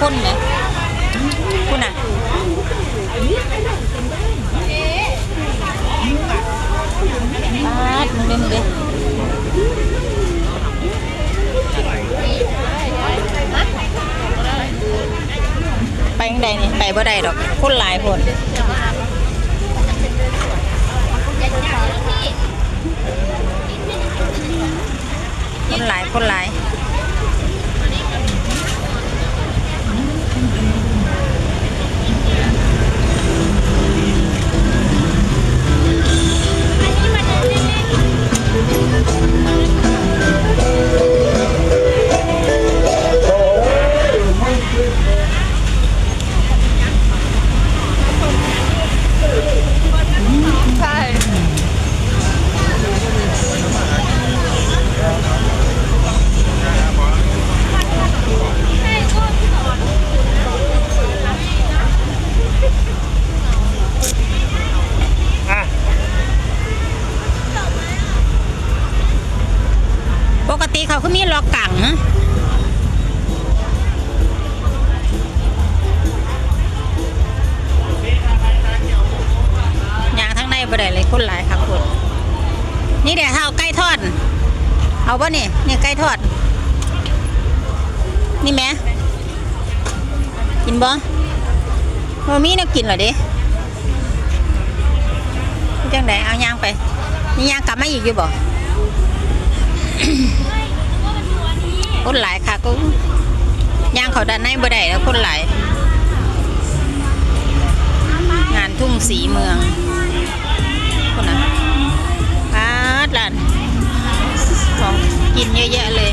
คนไหมคุณน่ะปาดมึงเด้มึงเด้ไปยังใดนี่ไปบ่ได้ดอกคนหลายคนคนหลายคนหลาย ติเขาก็มีล็อกกังนะยางทั้งในบ่ได้เลยคนหลายครับคุณนี่เดี๋ยวถ้าเอาไก่ทอด เอาป่ะนี่นี่ไก่ทอด นี่แม่กินบ่บ่มีแนวกินเหรอเด้จังไดเอายางไปนี่ยางกลับมาอีกอยู่บ่ คนหลายค่ะก็ย่างเขาด้านในบ่ได้แล้วคนหลาย งานทุ่งสีเมืองคนน่ะปาดร้านของกินเยอะแยะเลย